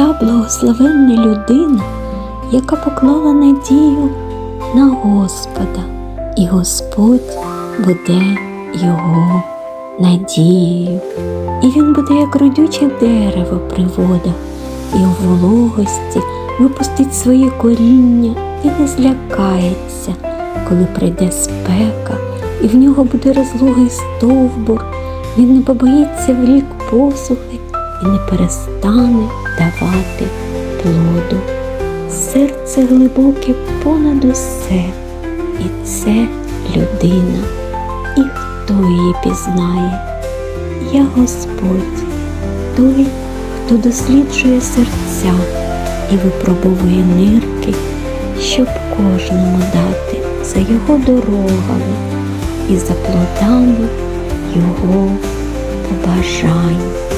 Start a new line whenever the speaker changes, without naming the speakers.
та благословенна людина, яка поклала надію на Господа, і Господь буде його надією. І він буде як родюче дерево при водах, і у вологості випустить своє коріння і не злякається, коли прийде спека, і в нього буде розлогий стовбур, він не побоїться в рік посухи і не перестане давати плоду. Серце глибоке понад усе, і це людина. І хто її пізнає? Я Господь, той, хто досліджує серця і випробовує нирки, щоб кожному дати за його дорогами і за плодами його побажань.